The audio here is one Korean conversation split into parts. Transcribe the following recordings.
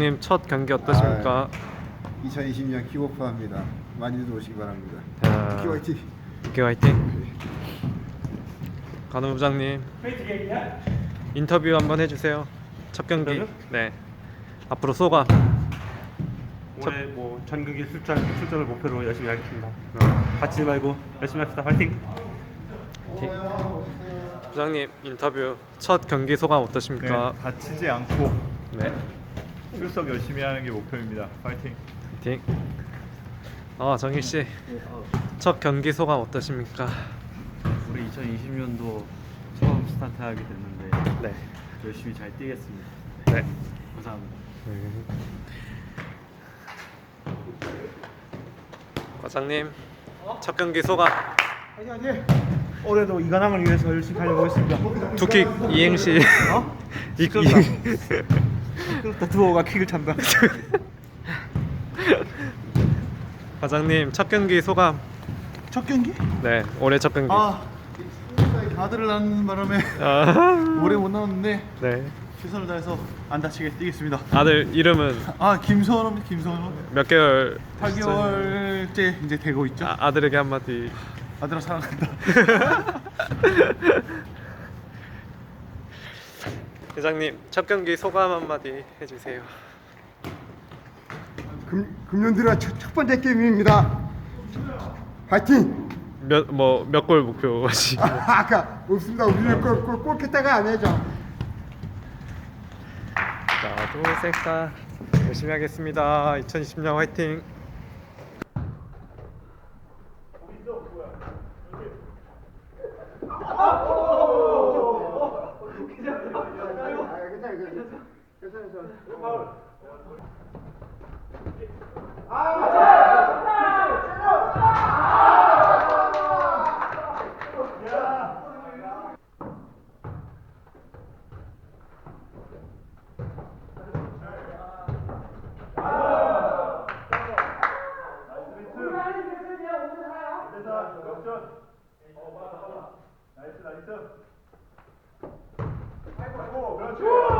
님 첫 경기 어떠십니까? 2020년 킥오프합니다. 많이들 오시기 바랍니다. 자, 화이팅! 국회 화이팅. 간호 부장님 인터뷰 한번 해주세요. 첫 경기. 인터뷰? 네. 앞으로 소감. 올해 뭐 전국이 출전 출전을 목표로 열심히 하겠습니다. 다치지 말고 열심히 합시다. 화이팅! 부장님 인터뷰 첫 경기 소감 어떠십니까? 네, 다치지 않고 네. 출석 열심히 하는 게 목표입니다. 파이팅. 화이팅. 아 정희 씨. 첫 경기 소감 어떠십니까? 우리 2020년도 처음 스타트하게 됐는데 네. 열심히 잘 뛰겠습니다. 네. 감사합니다. 과장님 첫 경기 소감. 올해도 이관왕을 위해서 열심히 하려고 했습니다. 두킥 이행시. 어? 이. 이, 그렇다 두호가 킥을 찬다. 과장님 첫 경기 소감. 첫 경기? 네. 올해 첫 경기. 아 아들을 낳는 바람에 아. 오래 못 나왔는데 네. 최선을 다해서 안 다치게 뛰겠습니다. 아들 이름은 아 김선호입니다. 김선호. 몇 개월? 8개월째 이제 되고 있죠. 아, 아들에게 한마디. 아들아 사랑한다. 회장님 첫 경기 소감 한마디 해주세요. 금, 금년 들어 첫, 첫 번째 게임입니다. 화이팅! 몇뭐 몇 골 목표 하시? 아, 아까 없습니다. 우리는 골, 골, 골키다가 아니죠. 나도 셀까 열심히 하겠습니다. 2020년 화이팅. 태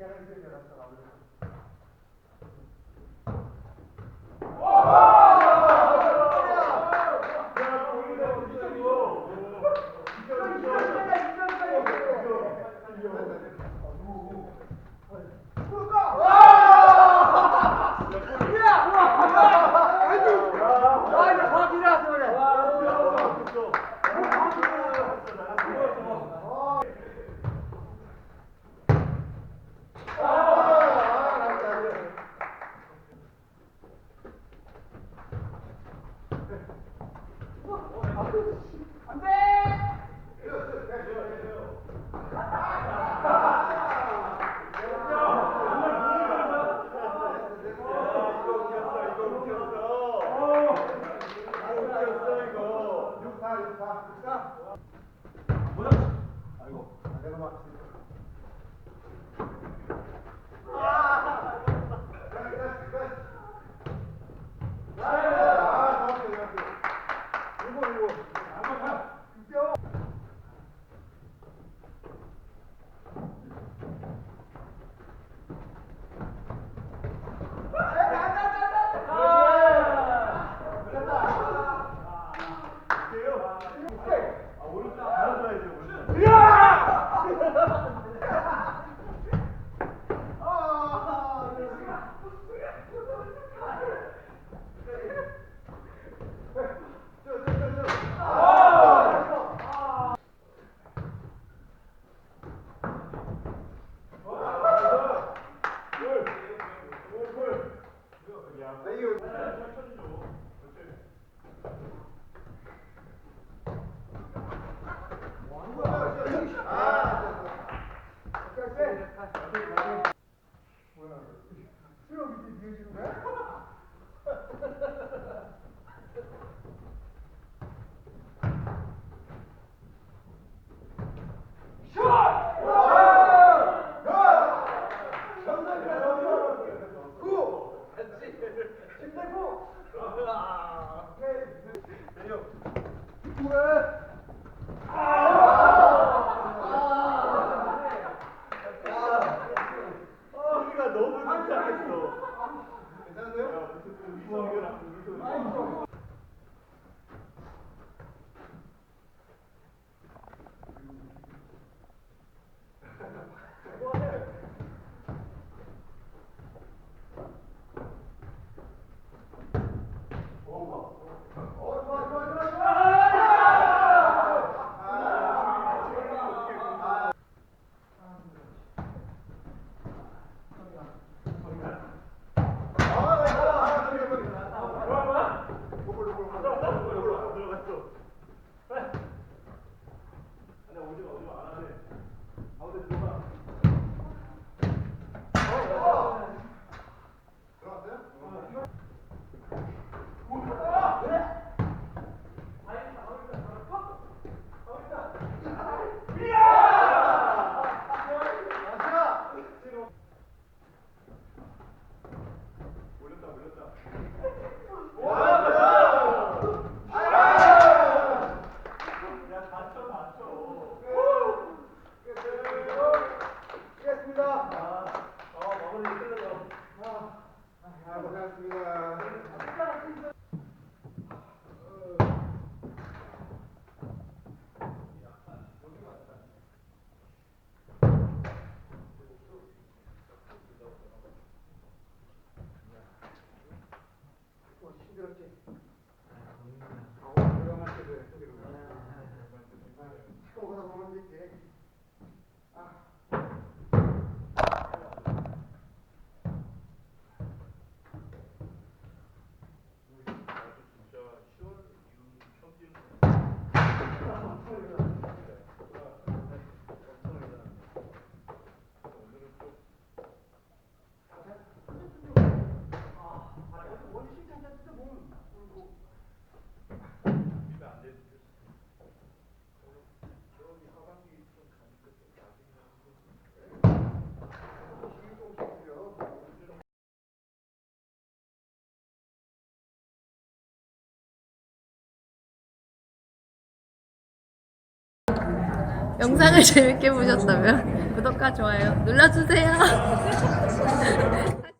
Gelen bir yere sarılıyor. Oh! 最後、中山 Thank you. 영상을 재밌게 보셨다면 구독과 좋아요 눌러주세요.